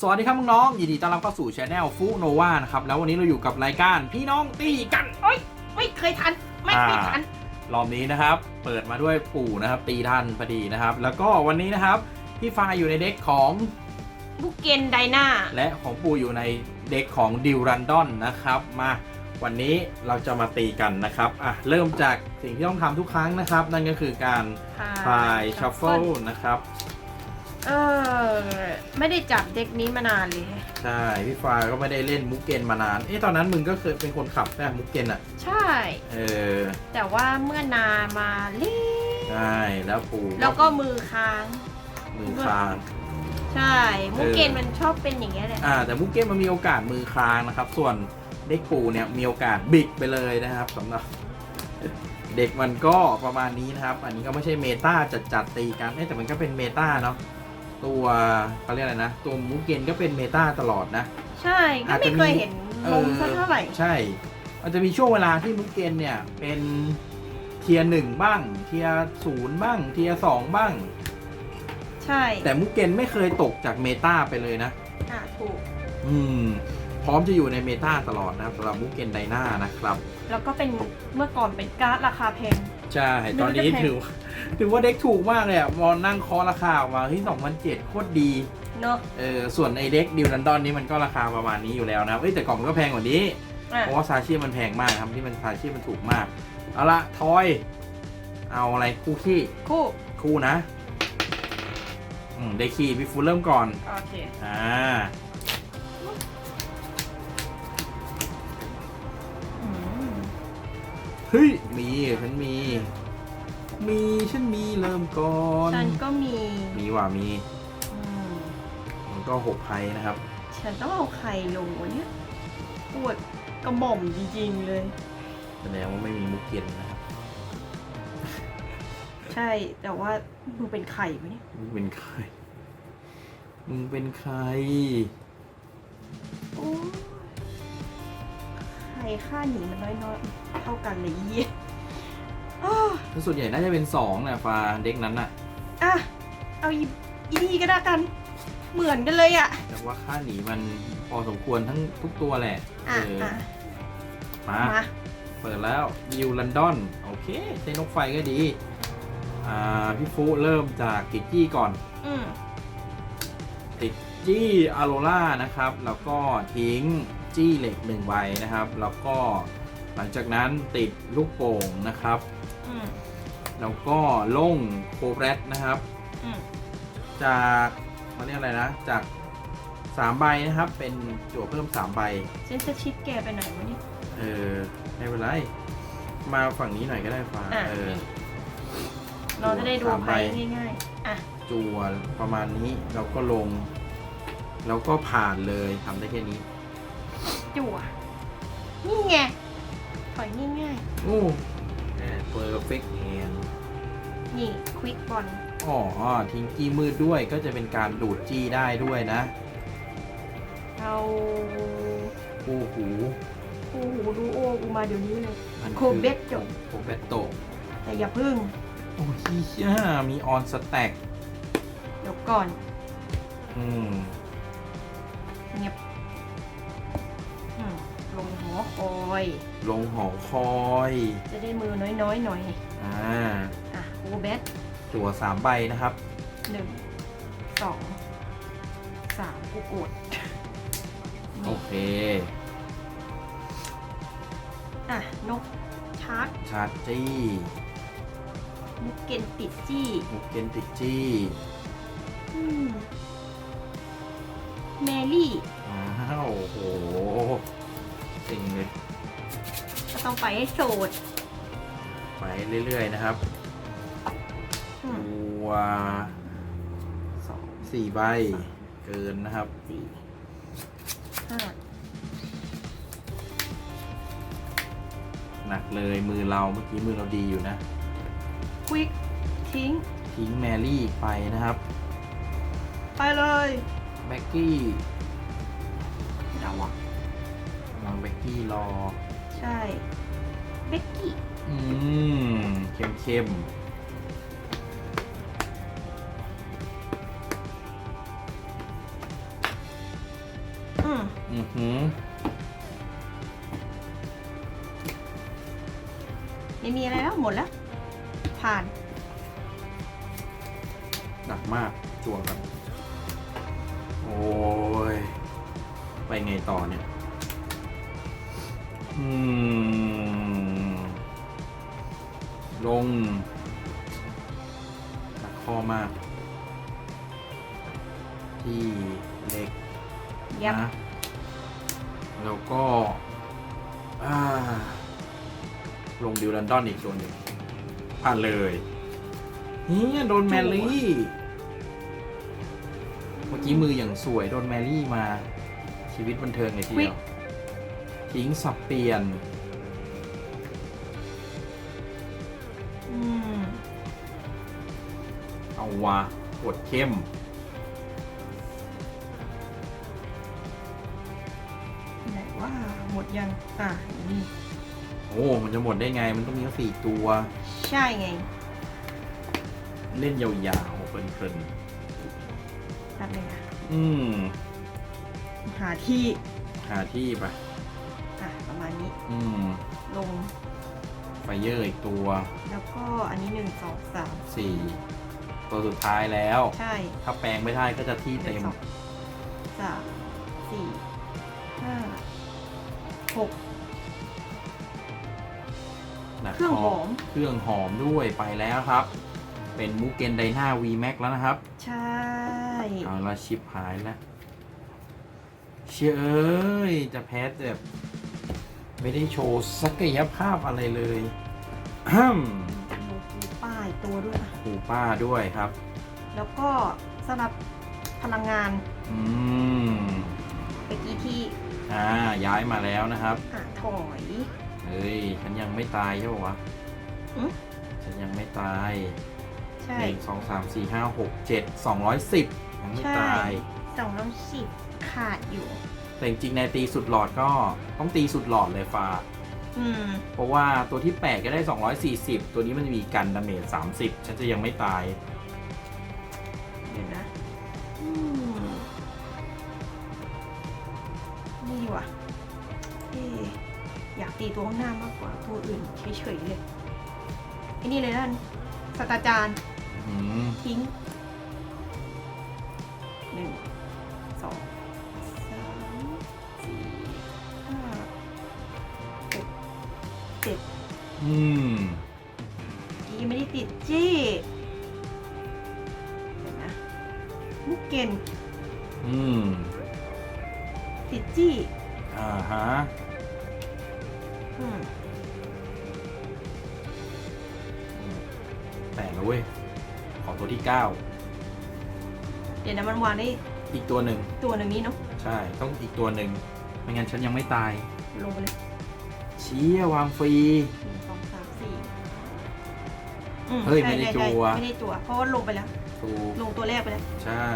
สวัสดีครับน้องๆยินดีต้อนรับเข้าสู่ช anel ฟูโนวานะครับ แล้ววันนี้เราอยู่กับรายการพี่น้องตีกันโอ๊ยไม่เคยทัน ไม่เคยทัน รอบนี้นะครับ เปิดมาด้วยปู่นะครับ ตีทันพอดีนะครับ แล้วก็วันนี้นะครับ พี่ฟ้าอยู่ในเด็กของบุกเกนไดนาและของปู่อยู่ในเด็กของดิวรันดอนนะครับ มาวันนี้เราจะมาตีกันนะครับ อะ เริ่มจากสิ่งที่ต้องทำทุกครั้งนะครับ นั่นก็คือการพายชัฟเฟิลนะครับ เออ ไม่ได้จับเด็กนี้มานานเลย ใช่ พี่ฟ้าก็ไม่ได้เล่นมุกเกนมานาน เอ๊ะตอนนั้นมึงก็เคยเป็นคนขับใช่ไหมมุกเกนอะใช่ เออ แต่ว่าเมื่อนานมาเล่นใช่แล้วปู่แล้วก็มือค้าง มือคาง ใช่บุกเกนเออมันชอบเป็นอย่างเงี้ยแหละ อ่า แต่มุกเกนมันมีโอกาสมือคางนะครับ ส่วนเด็กปู่เนี่ยมีโอกาสบิดไปเลยนะครับสำหรับเด็กมันก็ประมาณนี้นะครับ อันนี้ก็ไม่ใช่เมตาจัดจัดๆตีกันเอ๊ะแต่มันก็เป็นเมตาเนาะ ตัวเขาเรียกอะไรนะ ตัวมุกเกนก็เป็นเมตาตลอดนะ ใช่ก็อาจไม่จะมีเคยเห็นลงสักเท่าไหร่ ใช่มันจะมีช่วงเวลาที่มุกเกนเนี่ยเป็นเทียหนึ่งบ้าง เทียศูนย์บ้าง เทียสองบ้าง ใช่ แต่มุกเกนไม่เคยตกจากเมตาไปเลยนะ อะถูก อืมพร้อมจะอยู่ในเมตาตลอดนะครับสำหรับมุกเกนไดนานะครับ แล้วก็เป็นเมื่อก่อนเป็นการ์ดราคาแพง ใช่ ตอนนี้ไม่รู้จะแพงถือว่า ถือว่าเด็กถูกมากเลยอะมอนั่งเคอราคาออกมาที่สองพันเจ็ดโคตรดี เนอะเออส่วนไอเด็กดิวนันดอนนี้มันก็ราคาประมาณนี้อยู่แล้วนะเอ้ยแต่กล่องมันก็แพงกว่านี้ อะเพราะว่าซาชิมันแพงมากครับที่มันซาชิมันถูกมาก เอาละทอย เอาอะไรคู่ขี้คู่ คู่นะ อืมได้ขี้พี่ฟูเริ่มก่อน โอเค อ่า อืมเฮ้ย มีฉันมี มีฉันมีเริ่มก่อนฉันก็มีมีว่ามีอืมมันก็หกไพนะครับ ฉันต้องเอาไข่ลงวะเนี่ยปวดกระหม่อมจริงๆเลย แสดงว่าไม่มีมุกเก็นนะครับใช่แต่ว่าดูเป็นไข่ไหมเนี่ยมึงเป็นใครมึงเป็นใครโอ้ยไข่ค่าหนีมันน้อยๆเท่ากันเลยยี่อ้าวแล้วส่วนใหญ่น่าจะเป็นสองนะฟาเด็กนั้นน่ะอะ เอาอีอีนี่ก็ได้กัน เหมือนกันเลยอะ แต่ว่าค่าหนีมันพอสมควรทั้งทุกตัวแหละอะเอออะมามาเปิดแล้วยิวลันดอน โอเคใช้นกไฟก็ดี อ่า พี่ฟุเริ่มจากติดจี้ก่อน อืมติดจี้อาโรล่านะครับ แล้วก็ทิ้งจี้เหล็กหนึ่งใบนะครับ แล้วก็หลังจากนั้นติดลูกโป่งนะครับ อืมแล้วก็ลงโคเบรตนะครับ อืมจากเขาเรียกอะไรนะ จากสามใบนะครับ เป็นจั่วเพิ่มสามใบฉันจะชิดแกไปไหนวะเนี่ย เออไม่เป็นไร มาฝั่งนี้หน่อยก็ได้ฟ้าอะ เออ เราจะได้ดูสามใบ ไพ่ง่ายๆ อะ จั่วประมาณนี้เราก็ลง แล้วก็ผ่านเลยทำได้แค่นี้ จั่วนี่ไงถอยง่ายโอ้ เ perfect hand ๆนี่ควิกบอลอ๋อทิ้งจี้มืดด้วยก็จะเป็นการดูดจี้ได้ด้วยนะ เอาคู่หูคู่หูดูโอกูมาเดี๋ยวนี้เลย มันโคเบตโตโคเบตโตแต่อย่าพึ่ง โอ้ยเหี้ยมีออนสแต็กเดี๋ยวก่อนอืมเงียบอืมลงหัว คอย ลงหอคอยจะได้มือน้อยๆหน่อยอ่าอะโคเบตจั่วสามใบนะครับหนึ่งสองสามกูกดโอเค อะ นกชาร์จชาร์จจี้มุกเกนติดจี้มุกเกนติดจี้อืมแมรี่อ้าวโอ้โห สิ่งเลยก็ต้องไปให้โสดไปเรื่อยๆนะครับอืมตัวสองสี่ใบ เกินนะครับสี่ห้าหนักเลยมือเราเมื่อกี้มือเราดีอยู่นะ ควิกทิ้ง ทิ้งแมรี่ไปนะครับ ไปเลยแบ็กกี้ เดาวะ วางแบ็กกี้รอ ใช่เบกกี้อืมเข้มเข้มอืมอือหือไม่มีอะไรแล้วหมดแล้ว ผ่าน หนักมากจั่วครับ โอ้ย ไปไงต่อเนี่ยอืม ลงหนักข้อมาก ที่เล็กยับนะแล้วก็อ่าลงดิวลันดอนอีกตัวหนึ่งผ่านเลยเนี่ยโดนแมรี่ เมื่อกี้มืออย่างสวยโดนแมรี่มาชีวิตบันเทิงเลยทีเดียว ทิ้งสับเปลี่ยนอืมเอาวะกดเข้ม ไหนว่าหมดยังอะนี่โอ้ มันจะหมดได้ไง มันต้องมีแค่สี่ตัว ใช่ไง เล่นยาวๆเพลินแป๊บนึงนะๆอืม หาที่ หาที่ไปอะประมาณ นี้อืมลง ไฟเยอร์อีกตัวแล้วก็อันนี้หนึ่งสองสามสี่ตัวสุดท้ายแล้ว ใช่ถ้าแปลงไม่ได้ก็จะที่หนึ่เต็งม สองสามสี่ห้าหกนะเครื่องหอม เครื่องหอมด้วยไปแล้วครับ เป็นมูเกนไดนา V Max แล้วนะครับ ใช่ เอาละชิปหายแล้วเชื่อเอ้ย จะแพ้แบบ ไม่ได้โชว์ศักยภาพอะไรเลยฮึมมีป้ายตัวด้วยอะหูป้าด้วยครับ แล้วก็สำหรับพลังงานอืมเมื่อกี้ที่อ่าย้ายมาแล้วนะครับอะถอยเฮ้ยฉันยังไม่ตายใช่ปะวะอืมฉันยังไม่ตายใช่หนึ่งสองสามสี่ห้าหกเจ็ดสองร้อยสิบยังไม่ใช่ตายสองร้อยสิบขาดอยู่ แต่จริงๆในตีสุดหลอดก็ต้องตีสุดหลอดเลยฟ้า อืม เพราะว่าตัวที่ 8 ก็ได้ 240 ตัวนี้มันจะมีกันดาเมจ30 ฉันจะยังไม่ตาย เดี๋ยวนะอืมนี่ดีกว่ะเอ๊ะอยากตีตัวข้างหน้ามากกว่าตัวอื่นเฉยๆเลยไอ้นี่เลยนั่นสตาจารย์ อืมทิ้งหนึ่ง อืมอีไม่ได้ติดจี้เดี๋ยวนะมุกเกนอืมติดจี้อ่าฮะอืมแต่แล้วเว้ย ขอตัวที่เดี๋ยวนะมันวางได้9อีกตัวหนึ่ง ตัวหนึ่งนี้เนาะใช่ ต้องอีกตัวหนึ่ง ไม่งั้นฉันยังไม่ตาย ลงไปเลยเชี้วางฟรี เฮ้ยใช่ไม่ได้ใช่จัว ไม่ได้จัว เพราะว่าลงไปแล้ว ถูก ลงตัวแรกไปแล้ว ใช่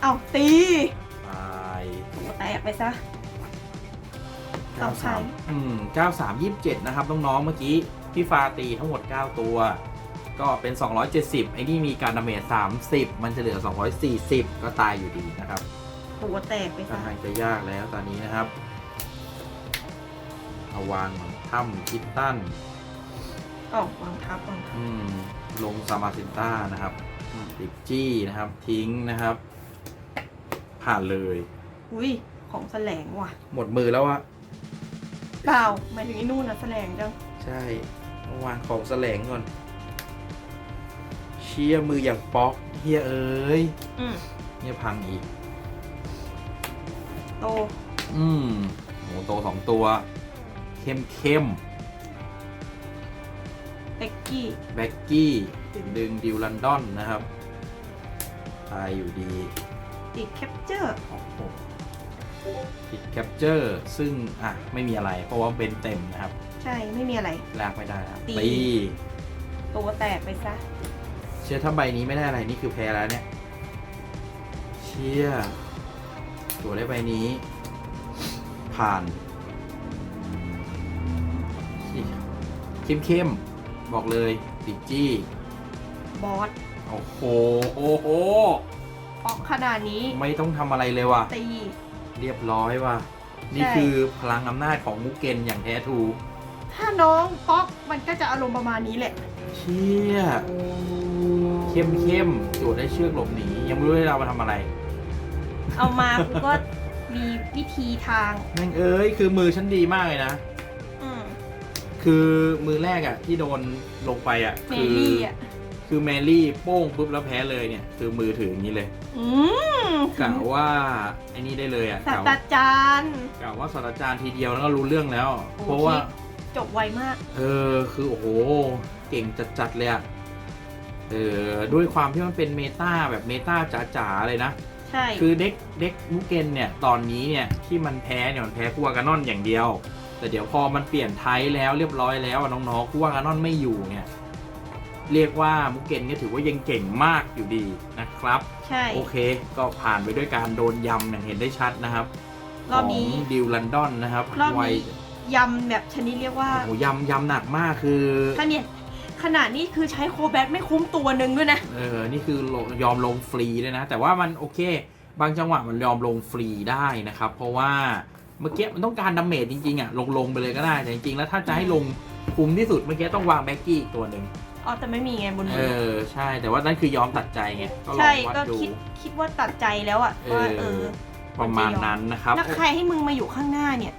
เอ้าตีตายตัวแตกไปซะต้องใช้93อืม93 27 นะครับ น้อง ๆ เมื่อกี้ พี่ฟาตีทั้งหมด 9 ตัว ก็เป็น 270 ไอ้นี่มีการดาเมจ30 มันจะเหลือ 240 ก็ตายอยู่ดีนะครับตัวแตกไปค่อนซะข้างจะยากแล้วตอนนี้นะครับเอาวางถ้ำคิตตัน อ๋อวางทับวางทับอืมลงซามาซินต้านะครับติดจี้นะครับ ทิ้งนะครับ ผ่านเลย อุ้ยของแสลงว่ะ หมดมือแล้วอะเปล่าหมายถึงไอ้นู่นนะแสลงจังใช่ต้องวางของแสลงก่อน เชี่ยมืออย่างป๊อกเฮียเอ้ยอืมเนี่ยพังอีก โตอืมโหโตสองตัว เข้มเข้ม เต็กกี้แบ็กกี้ดึงดิวลันดอนนะครับ ตายอยู่ดีติดแคปเจอร์โอ้โหติดแคปเจอร์ซึ่ง อะ ไม่มีอะไร เพราะว่าเป็นเต็มนะครับ ใช่ไม่มีอะไร ลากไม่ได้นะครับตี ตีตัวแตกไปซะ เชื่อถ้าใบนี้ไม่ได้อะไร นี่คือแพ้แล้วเนี่ย เชี่ยตัวได้ใบนี้ ผ่านเข้มเข้มๆ บอกเลยติดจี้บอสโอ้โหโอ้โหออกขนาดนี้ไม่ต้องทำอะไรเลยว่ะ ตี เรียบร้อยว่ะ นี่ใช่คือพลังอำนาจของมุกเกนอย่างแท้ทรูถ้าน้องป๊อกมันก็จะอารมณ์ประมาณนี้แหละ เชี่ยเข้มเข้มๆจูดได้เชือกหลบหนียังไม่รู้เลยเรามาทำอะไร เอามากูก็มีวิธีทาง แม่งเอ้ยคือมือฉันดีมากเลยนะอืม คือมือแรกอะที่โดนลงไปอะเมคือลี่อะคือแมรี่โป้งปุ๊บแล้วแพ้เลยเนี่ย คือมือถืออย่างนี้เลยอืมกะว่าไอ้นี่ได้เลยอะศาสกะตราจารย์ กะว่าศาสตราจารย์ทีเดียวแล้วก็รู้เรื่องแล้ว โอเคเพราะว่าจบไวมาก เออคือโอ้โห เก่งจัดๆเลยอะเออด้วยความที่มันเป็นเมตาแบบเมตาจ๋าๆเลยนะ ใช่ คือเด็กเด็กมุกเกนเนี่ย ตอนนี้เนี่ย ที่มันแพ้เนี่ย มันแพ้กัวกานอนอย่างเดียว แต่เดี๋ยวพอมันเปลี่ยนไทยแล้วเรียบร้อยแล้วอะน้องๆกัวกานอนไม่อยู่เนี่ยเรียกว่ามุกเกนก็ถือว่ายังเก่งมากอยู่ดีนะครับ ใช่ โอเคก็ผ่านไปด้วยการโดนยำอย่างเห็นได้ชัดนะครับรอบนี้ของดิวลันดอนนะครับรอบนี้ไวยยำแบบชนิดเรียกว่าโอ้โหยำยำหนักมากคือถ้าเนี่ยขนาดนี้คือใช้โคแบทไม่คุ้มตัวหนึ่งด้วยนะ เออ นี่คือลงยอมลงฟรีเลยนะ แต่ว่ามันโอเค บางจังหวะมันยอมลงฟรีได้นะครับ เพราะว่า เมื่อกี้มันต้องการดาเมจจริงๆอะลงลงไปเลยก็ได้แต่จริงๆแล้วถ้าจะให้ลงคุ้มที่สุดเมื่อกี้ต้องวางแบ็กกี้อีกตัวหนึ่งอ๋อแต่ไม่มีไงบนเอมืออใช่แต่ว่านั่นคือยอมตัดใจไงก็ลอใช่งวัดก็ดู คิดคิดว่าตัดใจแล้วอะเออ ว่าเออประมาณนั้นนะครับแล้วใครให้มึงมาอยู่ข้างหน้าเนี่ย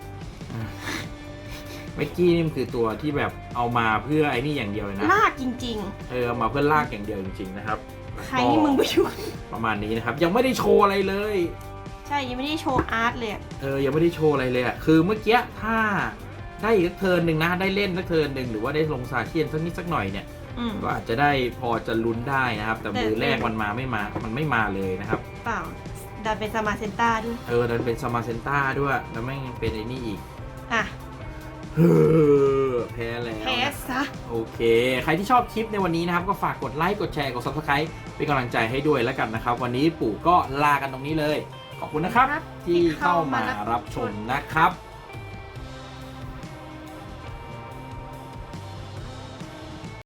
แบ็กกี้นี่มันคือตัวที่แบบเอามาเพื่อไอ้นี่อย่างเดียวเลยนะ ลากจริง เออเอามาเพื่อลากอย่างเดียวจริงๆนะครับๆ ใครให้มึงไปอยู่ ประมาณนี้นะครับ ยังไม่ได้โชว์อะไรเลย ใช่ยังไม่ได้โชว์อาร์ตเลยอะเออยังไม่ได้โชว์อะไรเลยอะคือเมื่อกี้ถ้าได้อีกสักเทิร์นหนึ่งนะได้เล่นสักเทิร์นหนึ่งหรือว่าได้ลงซาเทียนสักนิดสักหน่อยเนี่ยอืม ก็อาจจะได้พอจะลุ้นได้นะครับ แต่แต่ มือแรกมันมาไม่มามันไม่มาเลยนะครับ เปล่าดันเป็นสมาเซนต้าด้วยเออนั้นเป็นสมาเซนต้าด้วยแล้วไม่งเป็นไอ้นี่อีกอะเฮ้อแพ้แล้วแพ้นะซะ โอเค ใครที่ชอบคลิปในวันนี้นะครับ ก็ฝากกดไลค์ กดแชร์ กด subscribe เป็นกำลังใจให้ด้วยแล้วกันนะครับ วันนี้ปู่ก็ลากันตรงนี้เลย ขอบคุณนะครับที่เข้ามารับชมนะครับ